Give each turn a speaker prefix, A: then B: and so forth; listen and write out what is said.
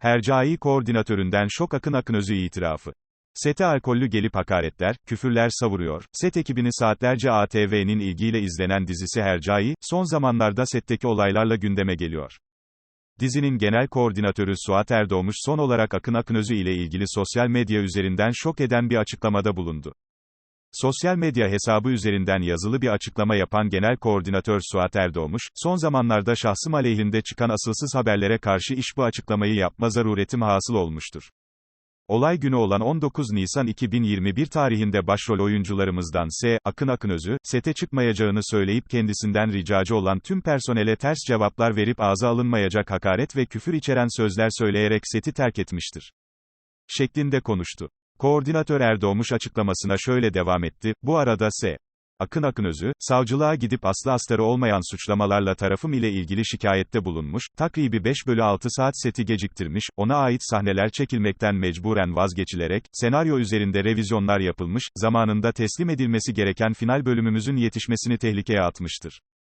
A: Hercai koordinatöründen şok Akın Akınözü itirafı. Sete alkollü gelip hakaretler, küfürler savuruyor. Set ekibini saatlerce ATV'nin ilgiyle izlenen dizisi Hercai, son zamanlarda setteki olaylarla gündeme geliyor. Dizinin genel koordinatörü Suat Erdoğmuş son olarak Akın Akınözü ile ilgili sosyal medya üzerinden şok eden bir açıklamada bulundu. Sosyal medya hesabı üzerinden yazılı bir açıklama yapan Genel Koordinatör Suat Erdoğmuş, son zamanlarda şahsım aleyhinde çıkan asılsız haberlere karşı iş bu açıklamayı yapma zaruretim hasıl olmuştur. Olay günü olan 19 Nisan 2021 tarihinde başrol oyuncularımızdan S. Akın Akınözü, sete çıkmayacağını söyleyip kendisinden ricacı olan tüm personele ters cevaplar verip ağza alınmayacak hakaret ve küfür içeren sözler söyleyerek seti terk etmiştir. Şeklinde konuştu. Koordinatör Erdoğmuş açıklamasına şöyle devam etti, bu arada S. Akın Akınözü, savcılığa gidip aslı astarı olmayan suçlamalarla tarafım ile ilgili şikayette bulunmuş, takribi 5 bölü 6 saat seti geciktirmiş, ona ait sahneler çekilmekten mecburen vazgeçilerek, senaryo üzerinde revizyonlar yapılmış, zamanında teslim edilmesi gereken final bölümümüzün yetişmesini tehlikeye atmıştır.